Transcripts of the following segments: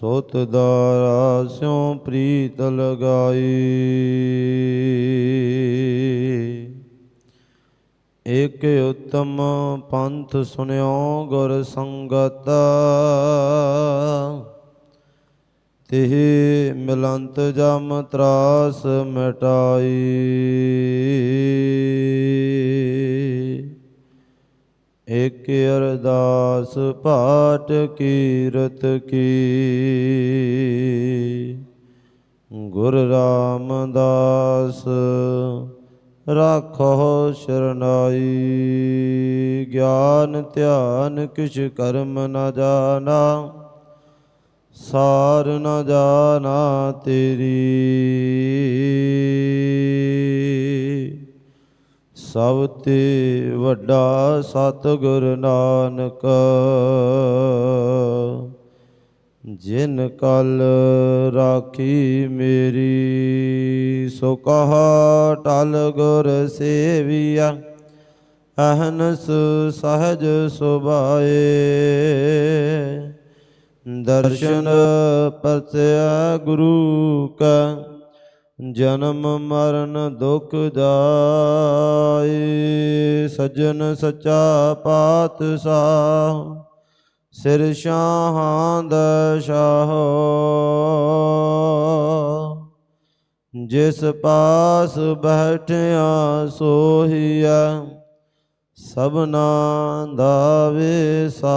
ਸੋਤ ਦਾਰਾ ਸਿਉ ਪ੍ਰੀਤ ਲਗਾਈ। ਇਕ ਉਤਮ ਪੰਥ ਸੁਨਿਓ ਗੁਰ ਸੰਗਤ। ਤਿਹ ਮਿਲੰਤ ਜਮ ਤਰਾਸ ਮਟਾਈ। ਇਕ ਅਰਦਾਸ ਪਾਠ ਕੀਰਤ ਕੀ। ਗੁਰ ਰਾਮਦਾਸ, ਰਾਖੋ ਸ਼ਰਨਾਈ। ਗਿਆਨ ਧਿਆਨ ਕਿਛ ਕਰਮ ਨ ਜਾਣਾ, ਸਾਰ ਨ ਜਾਣਾ ਤੇਰੀ। ਸਭ ਤੇ ਵੱਡਾ ਸਤਿਗੁਰ ਨਾਨਕ, ਜਿਨ ਕਲ ਰਾਖੀ ਮੇਰੀ, ਸੋ ਕਹਾ ਟਲ ਗੁਰ ਸੇਵੀਆ, ਅਹਨਸ ਸਹਜ ਸੁਭਾਏ। ਦਰਸ਼ਨ ਪਰਤਿਆ ਗੁਰੂ ਕਾ ਜਨਮ ਮਰਨ ਦੁਖ ਜਾਏ, ਸਜਣ ਸਚਾ ਪਾਤਸ਼ਾਹ, ਸਿਰ ਸ਼ਾਹਾਂ ਦਾ ਸ਼ਾਹ। ਜਿਸ ਪਾਸ ਬੈਠਿਆ ਸੋਹੀਆ ਸਭਨਾ ਦਾ ਵਿਸਾਹ।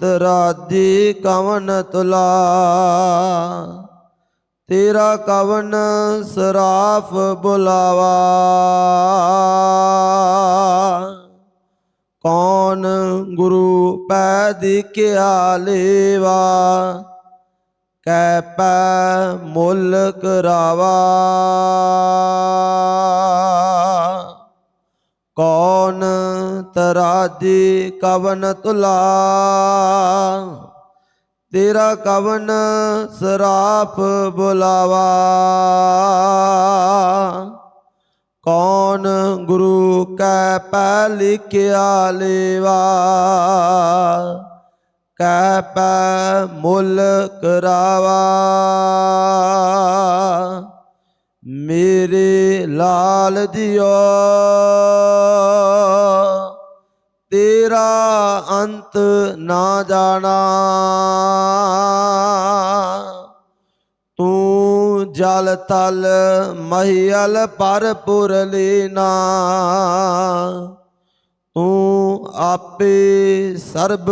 ਤਰਾਦੀ ਕਵਨ ਤੁਲਾ। ਤੇਰਾ ਕਵਨ ਸਰਾਫ ਬੁਲਾਵਾ। ਕੌਣ ਗੁਰੂ ਪੈ ਦਿਖਿਆ ਲੇਵਾ। ਕੈ ਪੈ ਮੁੱਲ ਕਰਾਵਾ। ਕੌਣ ਤਰਾਜੀ ਕਵਨ ਤੁਲਾ? ਤੇਰਾ ਕਵਨ ਸਰਾਪ ਬੁਲਾਵਾ। ਕੌਣ ਗੁਰੂ ਕੈ ਪੈ ਲਿਖਿਆ ਲੇਵਾ? ਕੈ ਪੈ ਮੁੱਲ ਕਰਾਵਾ? ਮੇਰੇ ਲਾਲ ਜੀਓ ਤੇਰਾ ਅੰਤ ਨਾ ਜਾਣਾ। ਤੂੰ ਜਲ ਤਲ ਮਹੀਲ ਪਰਪੁਰ ਲੀਨਾ। ਤੂੰ ਆਪੇ ਸਰਬ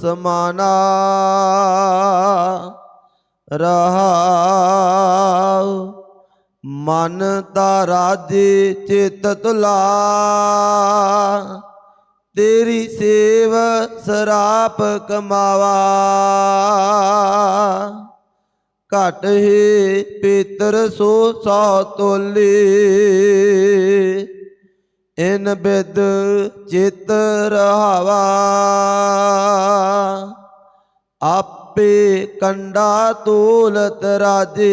ਸਮਾਨਾ। ਰਹਾਉ। ਮਨ ਦਾ ਰਾਜੇ ਚਿਤ ਤੁਲਾ ਤੇਰੀ ਸੇਵ ਸਰਾਪ ਕਮਾਵਾ। ਘਟ ਹੀ ਪੀਤਰ ਸੋ ਸੌ ਤੋਲੀ। ਇਨ ਬਿਦ ਚਿਤ ਰਹਾਵਾ। ਆਪੇ ਕੰਡਾ ਤੋਲਤ ਰਾਜੇ।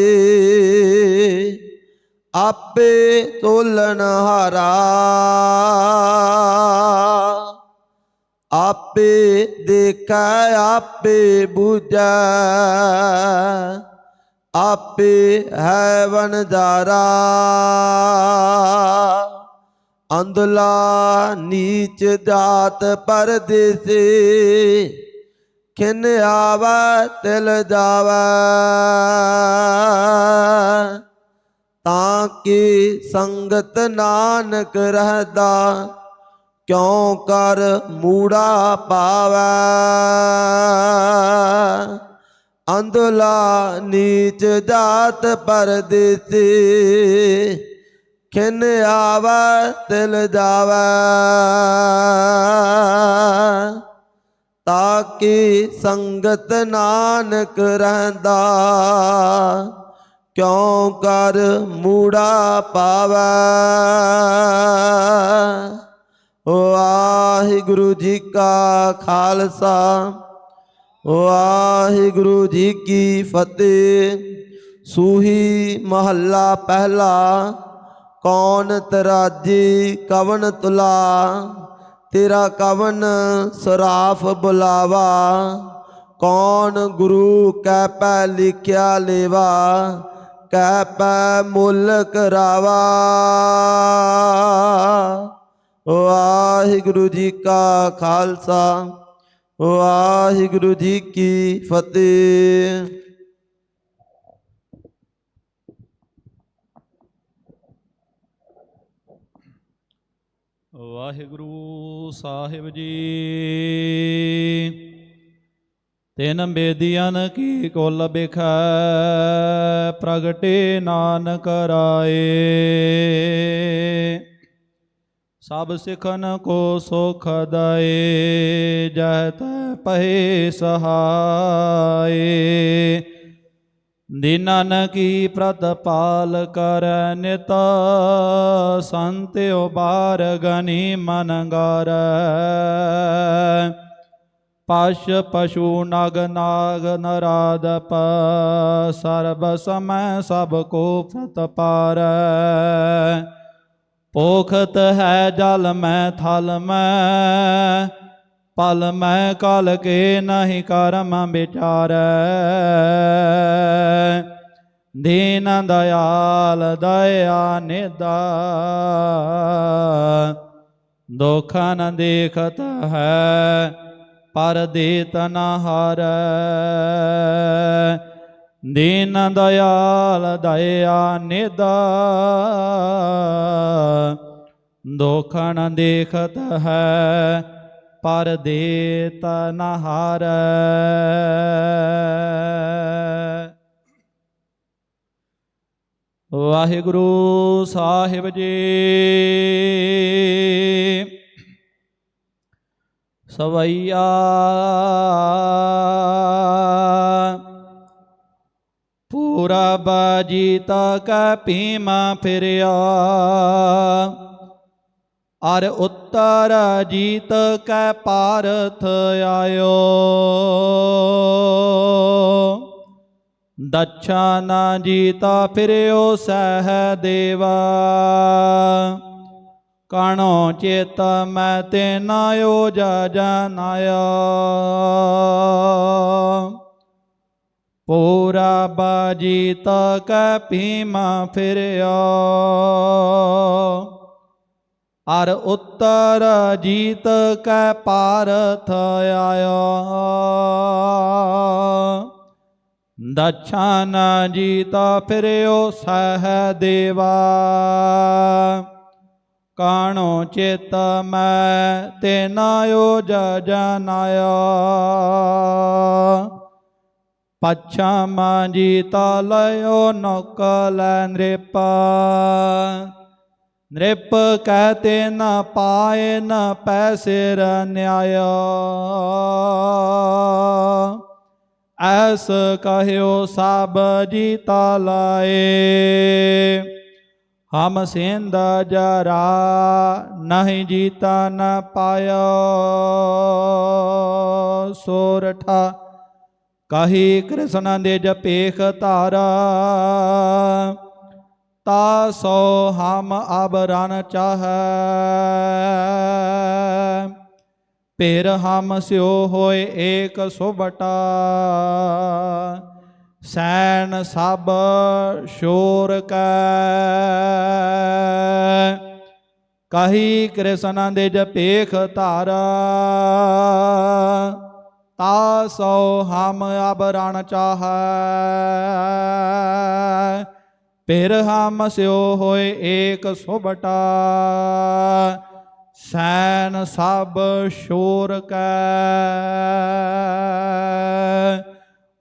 ਆਪੇ ਤੋਲਣ ਹਾਰਾ। ਆਪੇ ਦੇਖੈ, ਆਪੇ ਬੂਝੈ। ਆਪੇ ਹੈ ਵਨਦਾਰਾ ਅੰਧਲਾ ਨੀਚ ਜਾਤ ਪਰਦੇਸੀ, ਖਿਨ ਆਵੈ, ਤਿਲ ਜਾਵੈ। ਤਾਂ ਕਿ ਸੰਗਤ ਨਾਨਕ ਰਹਦਾ, ਕਿਉ ਕਰ ਮੂੜਾ ਪਾਵੈ? ਅੰਧਲਾ ਨੀਚ ਜਾਤ ਪਰਦੇਸੀ, ਖਿਨ ਆਵੈ, ਤਿਲ ਜਾਵੈ। ਤਾਂ ਕਿ ਸੰਗਤ ਨਾਨਕ ਰਹਿੰਦਾ ਕਿਉ ਕਰ ਮੂੜਾ ਪਾਵੈ? ਵਾਹਿਗੁਰੂ ਜੀ ਕਾ ਖਾਲਸਾ, ਵਾਹਿਗੁਰੂ ਜੀ ਕੀ ਫਤਿਹ। ਸੂਹੀ ਮਹੱਲਾ ਪਹਿਲਾ, ਕੌਣ ਤਰਾਜੀ ਕਵਨ ਤੁਲਾ? ਤੇਰਾ ਕਵਨ ਸਰਾਫ ਬੁਲਾਵਾ? ਕੌਣ ਗੁਰੂ ਕੈ ਪੈ ਲਿਖਿਆ ਲੇਵਾ? ਕੈ ਪੈ ਮੁੱਲ ਕਰਾਵਾ ਵਾਹਿਗੁਰੂ ਜੀ ਕਾ ਖਾਲਸਾ ਵਾਹਿਗੁਰੂ ਜੀ ਕੀ ਫਤਿਹ ਵਾਹਿਗੁਰੂ ਸਾਹਿਬ ਜੀ ਤਿਨ ਬੇਦੀਆਂ ਕੀ ਕੁਲ ਬਿਖੈ, ਪ੍ਰਗਟੇ ਨਾਨਕ ਰਾਏ। ਸਭ ਸਿਖਨ ਕੋ ਸੁਖ ਦਾਏ, ਜਹ ਤੈ ਪਹੇ ਸਹਾਏ। ਦੀਨਨ ਕੀ ਪ੍ਰਤਪਾਲ ਕਰ ਨਿਤ, ਸੰਤਿਉ ਬਾਰ ਗਨੀ ਮਨ ਗਰ। ਪਸ਼ ਪਸ਼ੂ ਨਗ ਨਾਗ ਨਰਾਦਪ ਸਰਬ ਸਮੈ ਸਭ ਕੋ ਪ੍ਰਤਪਾਰ ਪੋਖਤ ਹੈ ਜਲ ਮੈਂ ਥਲ ਮੈਂ, ਪਲ ਮੈਂ ਕਲ ਕੇ ਨਹੀਂ ਕਰਮ ਵਿਚਾਰ। ਦੀਨ ਦਇਆਲ ਦਇਆ ਨਿਦਾ, ਦੁਖ ਨ ਦੇਖਤ ਹੈ ਪਰ ਦੇਤ ਨ ਹਾਰੈ। ਦੀਨ ਦਇਆਲ ਦਇਆ ਨਿਦਾ। ਦੁਖ ਨ ਦੇਖਤ ਹੈ, ਪਰ ਦੇਤ ਨ ਹਾਰੈ। ਵਾਹਿਗੁਰੂ ਸਾਹਿਬ ਜੀ। ਸਵਈਆ। ਪੂਰਾ ਬਾਜੀਤ ਕੈ ਭੀਮਾ ਫਿਰਿਆ। ਅਰ ਉੱਤਰ ਜੀਤ ਕੈ ਪਾਰਥ ਆਇਓ। ਦਛਾਨ ਜੀਤਾ ਫਿਰਿਓ ਸਹਿ ਦੇਵਾ। ਕਣੋ ਚੇਤ ਮੈਂ ਤੇ ਨਾਇਓ ਜਨਾਇਆ ਪੂਰਾ ਬਾਜੀਤ ਕੈ ਭੀਮਾ ਫਿਰਿਆ। ਅਰ ਉੱਤਰ ਜੀਤ ਕੈ ਪਾਰਥ ਆਇਆ। ਦਛਾਨ ਜੀਤਾ ਫਿਰਿਓ ਸਹਿ ਦੇਵਾ। ਕਾਣੋ ਚਿਤ ਮੈਂ ਤੇ ਨਾਇਓ ਜਨਾਇਆ। ਪਛਮ ਜੀਤਾ ਲਿਓ ਨੌਕਲ ਨ੍ਰਿਪ। ਨ੍ਰਿਪ ਕਹਤੇ ਨ ਪਾਏ, ਨ ਪੈਸੇ ਨਿਆਇਆ ਐਸ ਕਹਿਓ ਸਭ ਜੀਤਾ ਲਾਏ। ਹਮ ਸਿੰਧ ਜਰਾ ਨਹੀਂ ਜੀਤਾ ਨ ਪਾਇਆ ਸੋਰਠਾ ਕਹੀ ਕ੍ਰਿਸ਼ਨ ਦੇ ਜਪੇਖ ਧਾਰਾ। ਤਾ ਸੋ ਹਮ ਅਬ ਰਨ ਚਾਹੈ। ਪੇਰ ਹਮ ਸਿਓ ਹੋਏ ਏਕ ਸੁਬਟਾ ਸੈਨ ਸਭ ਸ਼ੋਰ ਕੈ। ਕਹੀ ਕ੍ਰਿਸ਼ਨ ਦੇ ਜਪੇਖ ਧਾਰਾ, ਤਾ ਸੋ ਹਮ ਅਬ ਰਣ ਚਾਹੈ। ਫਿਰ ਹਮ ਸਿਓ ਹੋਏ ਏਕ ਸੁਭਟਾ ਸੈਨ ਸਭ ਸ਼ੋਰ ਕੈ।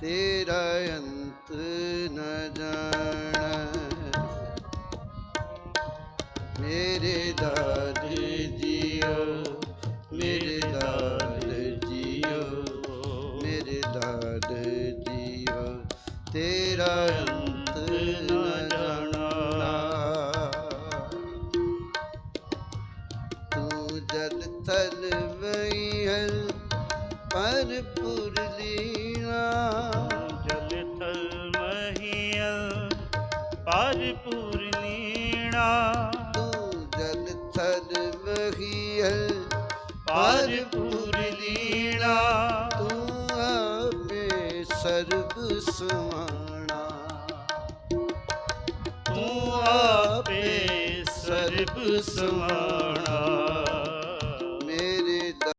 ਤੇਰਾ ਅੰਤ ਨ ਜਾਣਾ। ਮੇਰੇ ਲਾਡ ਜੀਓ ਮੇਰੇ ਪਰ ਪੂਰਨੀਣਾ ਤੂੰ ਜਲ ਥਲ ਵਹੀਹਲ ਪਰ ਪੂਰਨੀਣਾ ਤੂੰ ਆਪੇ ਸਰਬ ਸਮਾਣਾ। ਤੂੰ ਆਪੇ ਸਰਬ ਸਮਾਣਾ।